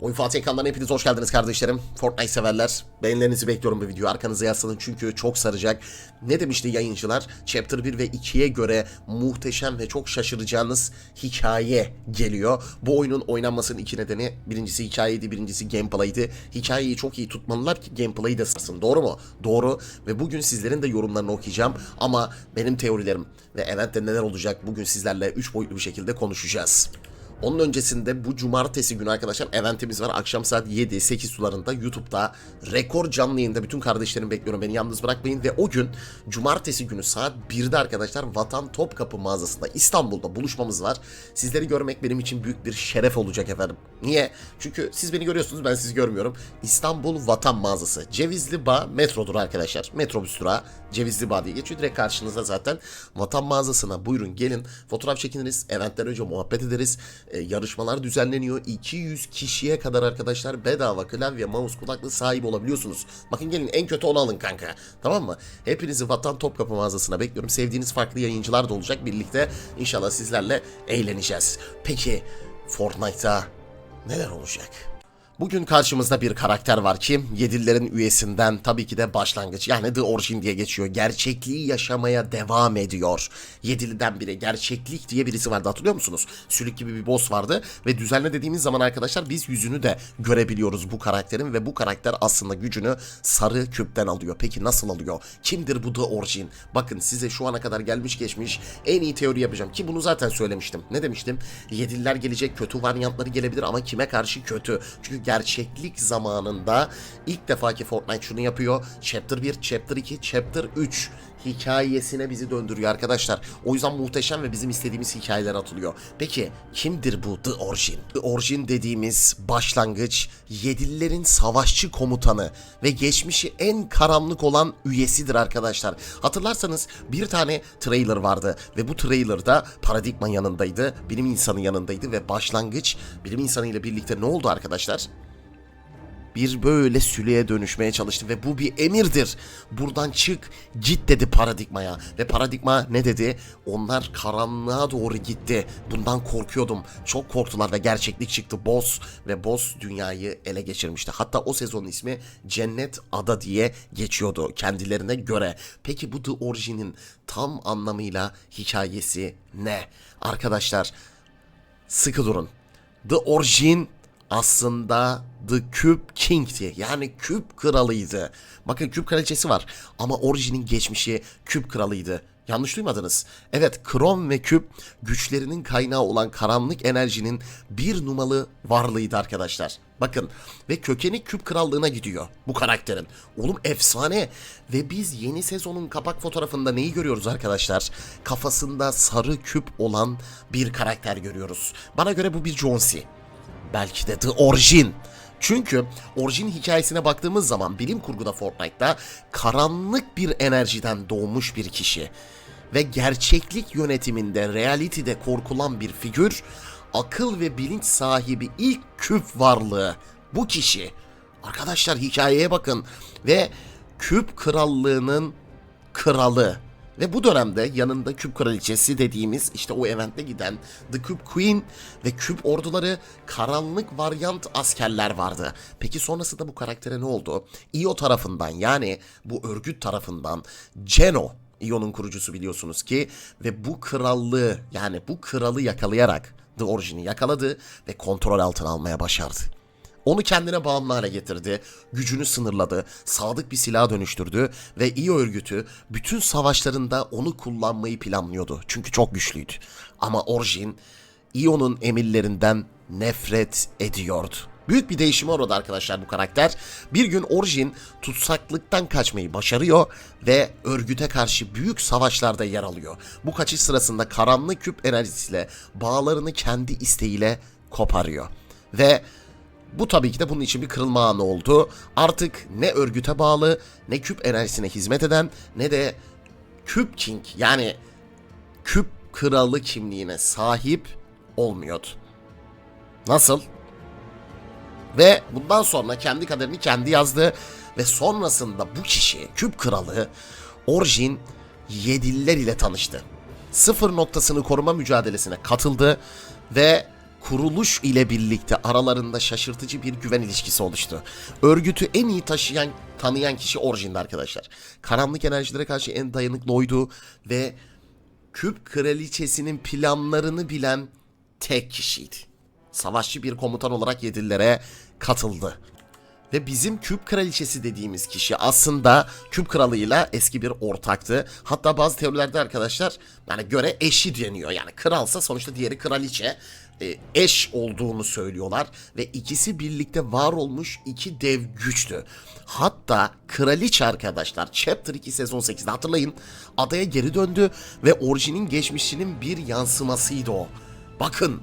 Oyun Fatih ekranlarına hepiniz hoş geldiniz kardeşlerim. Fortnite severler. Beğenilerinizi bekliyorum bu videoyu. Arkanıza yaslanın çünkü çok saracak. Ne demişti yayıncılar? Chapter 1 ve 2'ye göre muhteşem ve çok şaşıracağınız hikaye geliyor. Bu oyunun oynanmasının iki nedeni. Birincisi hikayeydi, birincisi gameplay'di. Hikayeyi çok iyi tutmalılar ki gameplay'i de sarsın. Doğru mu? Doğru. Ve bugün sizlerin de yorumlarını okuyacağım. Ama benim teorilerim ve eventte neler olacak bugün sizlerle 3 boyutlu bir şekilde konuşacağız. Onun öncesinde bu cumartesi günü arkadaşlar eventimiz var. Akşam saat 7-8 sularında YouTube'da rekor canlı yayında bütün kardeşlerim bekliyorum. Beni yalnız bırakmayın ve o gün cumartesi günü saat 1'de arkadaşlar Vatan Topkapı mağazasında İstanbul'da buluşmamız var. Sizleri görmek benim için büyük bir şeref olacak efendim. Niye? Çünkü siz beni görüyorsunuz ben sizi görmüyorum. İstanbul Vatan mağazası. Cevizli Bağ metrodur arkadaşlar. Metrobüs durağı Cevizli Bağ diye geçiyor. Direkt karşınızda zaten Vatan mağazasına buyurun gelin. Fotoğraf çekiniriz. Eventten önce muhabbet ederiz. E, yarışmalar düzenleniyor. 200 kişiye kadar arkadaşlar bedava klavye, mouse, kulaklığı sahibi olabiliyorsunuz. Bakın gelin en kötü onu alın kanka. Tamam mı? Hepinizi Vatan Topkapı mağazasına bekliyorum. Sevdiğiniz farklı yayıncılar da olacak. Birlikte inşallah sizlerle eğleneceğiz. Peki Fortnite'ta neler olacak? Bugün karşımızda bir karakter var ki Yedillerin üyesinden tabii ki de başlangıç yani The Origin diye geçiyor. Gerçekliği yaşamaya devam ediyor. Yediliden biri gerçeklik diye birisi vardı hatırlıyor musunuz? Sülük gibi bir boss vardı ve düzenle dediğimiz zaman arkadaşlar biz yüzünü de görebiliyoruz bu karakterin ve bu karakter aslında gücünü sarı küpten alıyor. Peki nasıl alıyor? Kimdir bu The Origin? Bakın size şu ana kadar gelmiş geçmiş en iyi teori yapacağım ki bunu zaten söylemiştim. Ne demiştim? Yediller gelecek kötü varyantları gelebilir ama kime karşı kötü? Çünkü gerçeklik zamanında ilk defa ki Fortnite şunu yapıyor. Chapter 1, Chapter 2, Chapter 3 hikayesine bizi döndürüyor arkadaşlar. O yüzden muhteşem ve bizim istediğimiz hikayeler atılıyor. Peki kimdir bu The Origin? The Origin dediğimiz başlangıç Yedillerin savaşçı komutanı ve geçmişi en karanlık olan üyesidir arkadaşlar. Hatırlarsanız bir tane trailer vardı ve bu trailerda Paradigma yanındaydı, bilim insanı yanındaydı ve başlangıç bilim insanı ile birlikte ne oldu arkadaşlar? Bir böyle süleye dönüşmeye çalıştı ve bu bir emirdir. Buradan çık git dedi paradigmaya ve paradigma ne dedi? Onlar karanlığa doğru gitti. Bundan korkuyordum. Çok korktular ve gerçeklik çıktı. Boss ve Boss dünyayı ele geçirmişti. Hatta o sezonun ismi Cennet Ada diye geçiyordu kendilerine göre. Peki bu The Origin'in tam anlamıyla hikayesi ne? Arkadaşlar sıkı durun. The Origin aslında The Cube King'ti. Yani küp kralıydı. Bakın küp kraliçesi var ama orijinin geçmişi küp kralıydı. Yanlış duymadınız. Evet, Krom ve Küp güçlerinin kaynağı olan karanlık enerjinin bir numaralı varlığıydı arkadaşlar. Bakın ve kökeni Küp krallığına gidiyor bu karakterin. Oğlum efsane ve biz yeni sezonun kapak fotoğrafında neyi görüyoruz arkadaşlar? Kafasında sarı küp olan bir karakter görüyoruz. Bana göre bu bir Jonesy. Belki de The Origin. Çünkü Origin hikayesine baktığımız zaman bilim kurguda Fortnite'da karanlık bir enerjiden doğmuş bir kişi ve gerçeklik yönetiminde, reality'de korkulan bir figür, akıl ve bilinç sahibi ilk küp varlığı bu kişi. Arkadaşlar hikayeye bakın ve küp krallığının kralı ve bu dönemde yanında Küp Kraliçesi dediğimiz işte o eventte giden The Küp Queen ve Küp orduları karanlık varyant askerler vardı. Peki sonrasında bu karaktere ne oldu? Io tarafından yani bu örgüt tarafından Geno Io'nun kurucusu biliyorsunuz ki ve bu krallığı yani bu kralı yakalayarak The Origin'i yakaladı ve kontrol altına almaya başardı. Onu kendine bağımlı hale getirdi, gücünü sınırladı, sadık bir silaha dönüştürdü ve iyi örgütü bütün savaşlarında onu kullanmayı planlıyordu. Çünkü çok güçlüydü. Ama Orjin, Io'nun emirlerinden nefret ediyordu. Büyük bir değişim orada arkadaşlar bu karakter. Bir gün Orjin tutsaklıktan kaçmayı başarıyor ve örgüte karşı büyük savaşlarda yer alıyor. Bu kaçış sırasında karanlık küp enerjisiyle bağlarını kendi isteğiyle koparıyor. Ve bu tabii ki de bunun için bir kırılma anı oldu. Artık ne örgüte bağlı, ne küp enerjisine hizmet eden, ne de küp king yani küp kralı kimliğine sahip olmuyordu. Nasıl? Ve bundan sonra kendi kaderini kendi yazdı ve sonrasında bu kişi küp kralı Orjin Yediller ile tanıştı. Sıfır noktasını koruma mücadelesine katıldı ve kuruluş ile birlikte aralarında şaşırtıcı bir güven ilişkisi oluştu. Örgütü en iyi taşıyan, tanıyan kişi Orjin'di arkadaşlar. Karanlık enerjilere karşı en dayanıklı oydu ve Küp Kraliçesi'nin planlarını bilen tek kişiydi. Savaşçı bir komutan olarak Yedillere katıldı. Ve bizim Küp Kraliçesi dediğimiz kişi aslında Küp Kralı'yla eski bir ortaktı. Hatta bazı teorilerde arkadaşlar yani göre eşi deniyor. Yani kralsa sonuçta diğeri kraliçe eş olduğunu söylüyorlar. Ve ikisi birlikte var olmuş iki dev güçtü. Hatta kraliçe arkadaşlar Chapter 2 sezon 8'de hatırlayın adaya geri döndü ve orijinin geçmişinin bir yansımasıydı o. Bakın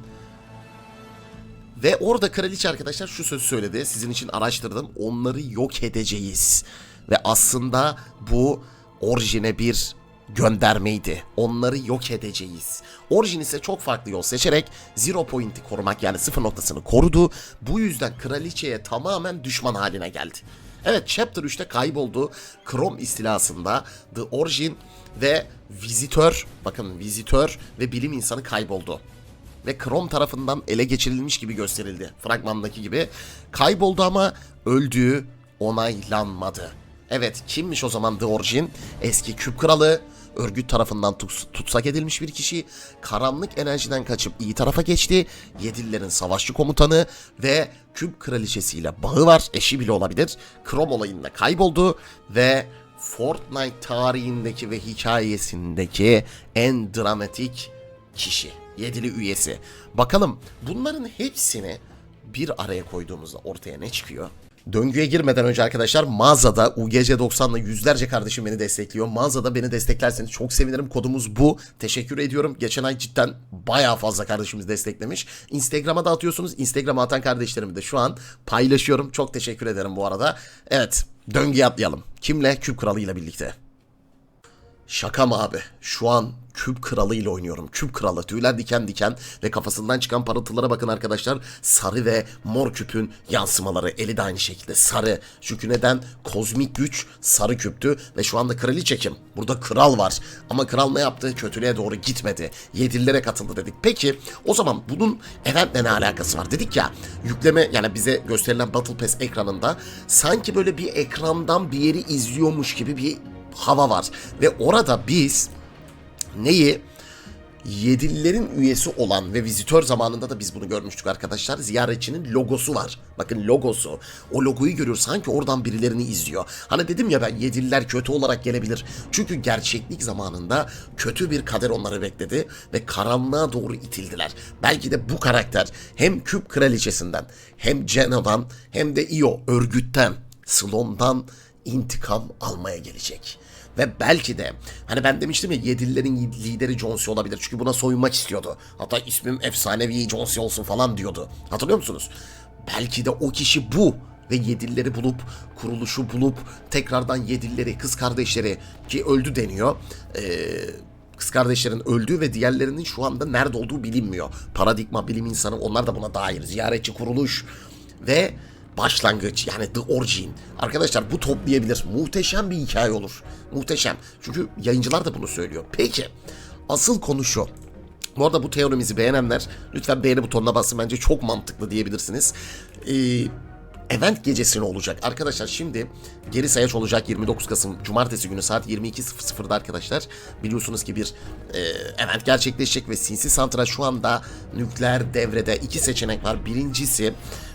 ve orada kraliçe arkadaşlar şu sözü söyledi. Sizin için araştırdım. Onları yok edeceğiz. Ve aslında bu orijine bir göndermeydi. Onları yok edeceğiz. Orijin ise çok farklı yol seçerek Zero Point'i korumak yani sıfır noktasını korudu. Bu yüzden kraliçeye tamamen düşman haline geldi. Evet Chapter 3'te kayboldu. Krom istilasında The Origin ve Vizitör, bakın Vizitör ve bilim insanı kayboldu ve Krom tarafından ele geçirilmiş gibi gösterildi. Fragmandaki gibi. Kayboldu ama öldüğü onaylanmadı. Evet kimmiş o zaman The Origin? Eski küp kralı, örgüt tarafından tuts- tutsak edilmiş bir kişi, karanlık enerjiden kaçıp iyi tarafa geçti, Yedillerin savaşçı komutanı ve küp kraliçesiyle bağı var, eşi bile olabilir. Krom olayında kayboldu ve Fortnite tarihindeki ve hikayesindeki en dramatik kişi. Yedili üyesi. Bakalım bunların hepsini bir araya koyduğumuzda ortaya ne çıkıyor? Döngüye girmeden önce arkadaşlar mağazada UGC90'la yüzlerce kardeşim beni destekliyor. Mağazada beni desteklerseniz çok sevinirim. Kodumuz bu. Teşekkür ediyorum. Geçen ay cidden bayağı fazla kardeşimiz desteklemiş. Instagram'a da atıyorsunuz. Instagram'a atan kardeşlerimi de şu an paylaşıyorum. Çok teşekkür ederim bu arada. Evet döngüye atlayalım. Kimle? Küp Kralı ile birlikte. Şaka mı abi? Şu an küp kralı ile oynuyorum. Küp kralı tüyler diken diken ve kafasından çıkan parıltılara bakın arkadaşlar. Sarı ve mor küpün yansımaları. Eli de aynı şekilde sarı. Çünkü neden? Kozmik güç sarı küptü ve şu anda kraliçe kim? Burada kral var. Ama kral ne yaptı? Kötülüğe doğru gitmedi. Yedillere katıldı dedik. Peki o zaman bunun eventle ne alakası var? Dedik ya yükleme yani bize gösterilen Battle Pass ekranında sanki böyle bir ekrandan bir yeri izliyormuş gibi bir hava var. Ve orada biz neyi? Yedillerin üyesi olan ve vizitör zamanında da biz bunu görmüştük arkadaşlar. Ziyaretçinin logosu var. Bakın logosu. O logoyu görüyor. Sanki oradan birilerini izliyor. Hani dedim ya ben yediller kötü olarak gelebilir. Çünkü gerçeklik zamanında kötü bir kader onları bekledi ve karanlığa doğru itildiler. Belki de bu karakter hem Küp Kraliçesinden hem Geno'dan hem de Io örgütten, Slon'dan intikam almaya gelecek. Ve belki de hani ben demiştim ya Yedillerin lideri Jon Snow olabilir. Çünkü buna soyunmak istiyordu. Hatta ismim efsanevi Jon Snow olsun falan diyordu. Hatırlıyor musunuz? Belki de o kişi bu. Ve Yedilleri bulup, kuruluşu bulup, tekrardan Yedilleri, kız kardeşleri ki öldü deniyor. Eee kız kardeşlerin öldüğü ve diğerlerinin şu anda nerede olduğu bilinmiyor. Paradigma, bilim insanı onlar da buna dair. Ziyaretçi kuruluş ve başlangıç yani The Origin. Arkadaşlar bu toplayabilir. Muhteşem bir hikaye olur. Muhteşem. Çünkü yayıncılar da bunu söylüyor. Peki asıl konu şu. Bu arada bu teorimizi beğenenler lütfen beğeni butonuna basın. Bence çok mantıklı diyebilirsiniz. Ee, event gecesi ne olacak? Arkadaşlar şimdi geri sayaç olacak 29 Kasım Cumartesi günü saat 22.00'da arkadaşlar. Biliyorsunuz ki bir e, event gerçekleşecek ve Sinsi Santra şu anda nükleer devrede iki seçenek var. Birincisi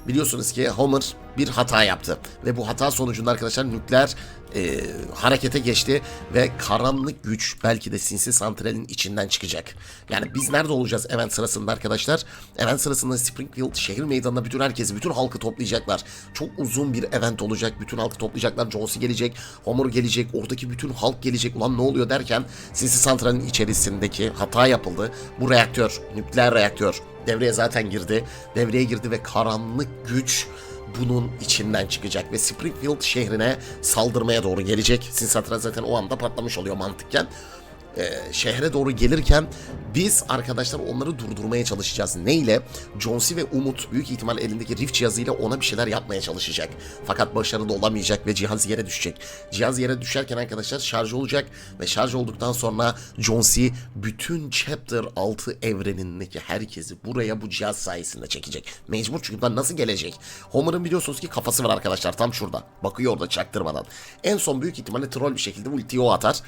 biliyorsunuz ki Homer bir hata yaptı. Ve bu hata sonucunda arkadaşlar nükleer e, harekete geçti ve karanlık güç belki de sinsi santralin içinden çıkacak. Yani biz nerede olacağız event sırasında arkadaşlar? Event sırasında Springfield şehir meydanında bütün herkesi, bütün halkı toplayacaklar. Çok uzun bir event olacak. Bütün halkı toplayacaklar. Jonesy gelecek, Homer gelecek, oradaki bütün halk gelecek. Ulan ne oluyor derken sinsi santralin içerisindeki hata yapıldı. Bu reaktör, nükleer reaktör devreye zaten girdi. Devreye girdi ve karanlık güç bunun içinden çıkacak ve Springfield şehrine saldırmaya doğru gelecek. Sinsatra zaten o anda patlamış oluyor mantıkken. E, şehre doğru gelirken biz arkadaşlar onları durdurmaya çalışacağız. Neyle? Jonsi ve Umut büyük ihtimal elindeki rift cihazıyla ona bir şeyler yapmaya çalışacak. Fakat başarılı olamayacak ve cihaz yere düşecek. Cihaz yere düşerken arkadaşlar şarj olacak ve şarj olduktan sonra Jonsi bütün Chapter 6 evrenindeki herkesi buraya bu cihaz sayesinde çekecek. Mecbur çünkü bunlar nasıl gelecek? Homer'ın biliyorsunuz ki kafası var arkadaşlar tam şurada. Bakıyor orada çaktırmadan. En son büyük ihtimalle troll bir şekilde ultiyi o atar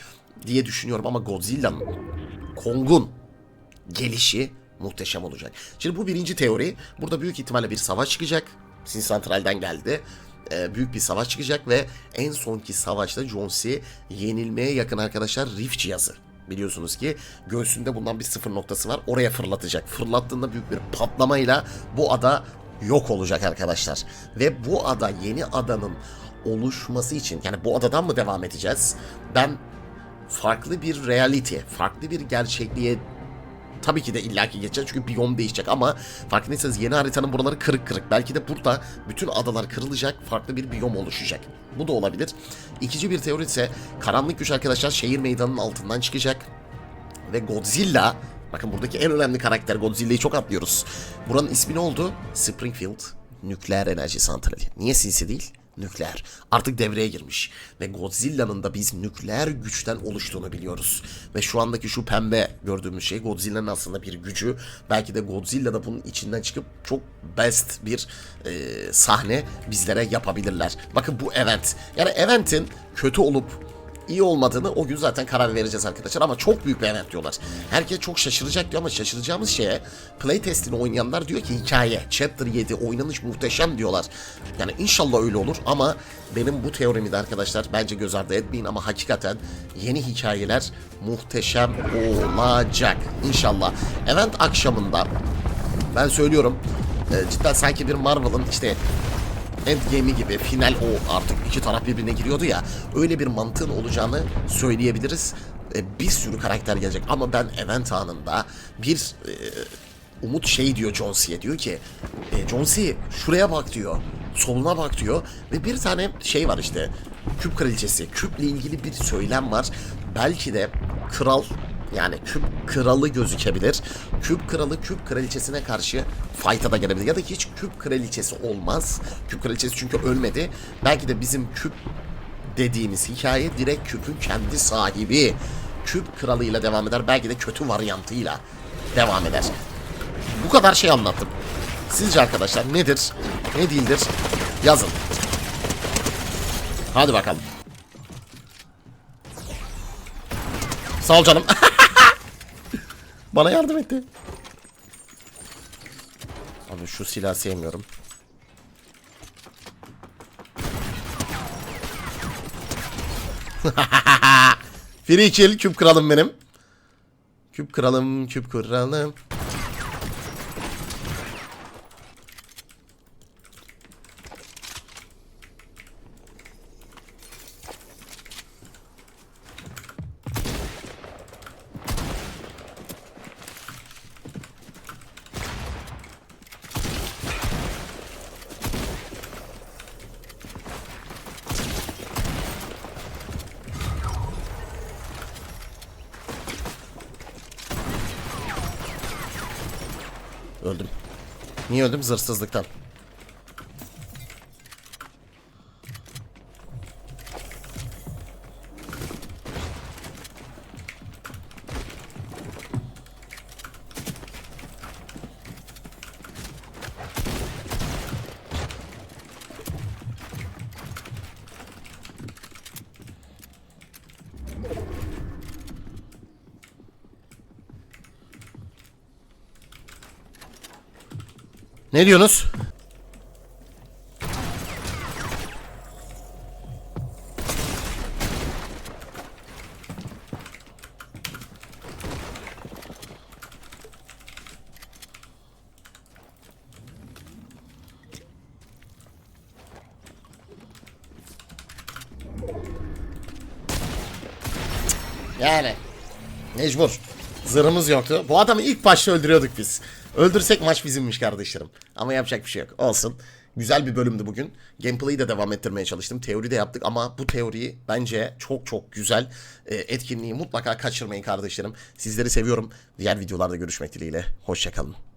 diye düşünüyorum ama Godzilla'nın Kong'un gelişi muhteşem olacak. Şimdi bu birinci teori. Burada büyük ihtimalle bir savaş çıkacak. Sin Santral'den geldi. Ee, büyük bir savaş çıkacak ve en sonki savaşta John C. yenilmeye yakın arkadaşlar Rift cihazı. Biliyorsunuz ki göğsünde bundan bir sıfır noktası var. Oraya fırlatacak. Fırlattığında büyük bir patlamayla bu ada yok olacak arkadaşlar. Ve bu ada yeni adanın oluşması için yani bu adadan mı devam edeceğiz? Ben farklı bir reality, farklı bir gerçekliğe tabii ki de illaki geçeceğiz çünkü biyom değişecek ama farkındaysanız yeni haritanın buraları kırık kırık. Belki de burada bütün adalar kırılacak, farklı bir biyom oluşacak. Bu da olabilir. İkinci bir teori ise karanlık güç arkadaşlar şehir meydanının altından çıkacak ve Godzilla Bakın buradaki en önemli karakter Godzilla'yı çok atlıyoruz. Buranın ismi ne oldu? Springfield Nükleer Enerji Santrali. Niye sinsi değil? Nükleer. Artık devreye girmiş. Ve Godzilla'nın da biz nükleer güçten oluştuğunu biliyoruz. Ve şu andaki şu pembe gördüğümüz şey Godzilla'nın aslında bir gücü. Belki de Godzilla da bunun içinden çıkıp çok best bir e, sahne bizlere yapabilirler. Bakın bu event. Yani eventin kötü olup iyi olmadığını o gün zaten karar vereceğiz arkadaşlar ama çok büyük bir event diyorlar. Herkes çok şaşıracak diyor ama şaşıracağımız şeye playtestini oynayanlar diyor ki hikaye, chapter 7 oynanış muhteşem diyorlar. Yani inşallah öyle olur ama benim bu teorimi de arkadaşlar bence göz ardı etmeyin ama hakikaten yeni hikayeler muhteşem olacak inşallah. Event akşamında ben söylüyorum e, cidden sanki bir Marvel'ın işte Endgame'i gibi final o artık iki taraf birbirine giriyordu ya öyle bir mantığın olacağını söyleyebiliriz. E, bir sürü karakter gelecek ama ben event anında bir e, Umut şey diyor John C'ye diyor ki e, John C şuraya bak diyor soluna bak diyor ve bir tane şey var işte küp kraliçesi küple ilgili bir söylem var belki de kral yani küp kralı gözükebilir. Küp kralı küp kraliçesine karşı fight'a da gelebilir. Ya da hiç küp kraliçesi olmaz. Küp kraliçesi çünkü ölmedi. Belki de bizim küp dediğimiz hikaye direkt küpün kendi sahibi. Küp kralıyla devam eder. Belki de kötü varyantıyla devam eder. Bu kadar şey anlattım. Sizce arkadaşlar nedir? Ne değildir? Yazın. Hadi bakalım. Sağ ol canım. Bana yardım etti. Abi şu silah sevmiyorum. Free kill küp kralım benim. Küp kralım, küp kralım. Öldüm. Niye öldüm? Zırsızlıktan. Ne diyorsunuz? Yani mecbur. Zırhımız yoktu. Bu adamı ilk başta öldürüyorduk biz. Öldürsek maç bizimmiş kardeşlerim. Ama yapacak bir şey yok. Olsun. Güzel bir bölümdü bugün. Gameplay'i de devam ettirmeye çalıştım. Teori de yaptık ama bu teoriyi bence çok çok güzel. E, etkinliği mutlaka kaçırmayın kardeşlerim. Sizleri seviyorum. Diğer videolarda görüşmek dileğiyle. Hoşçakalın.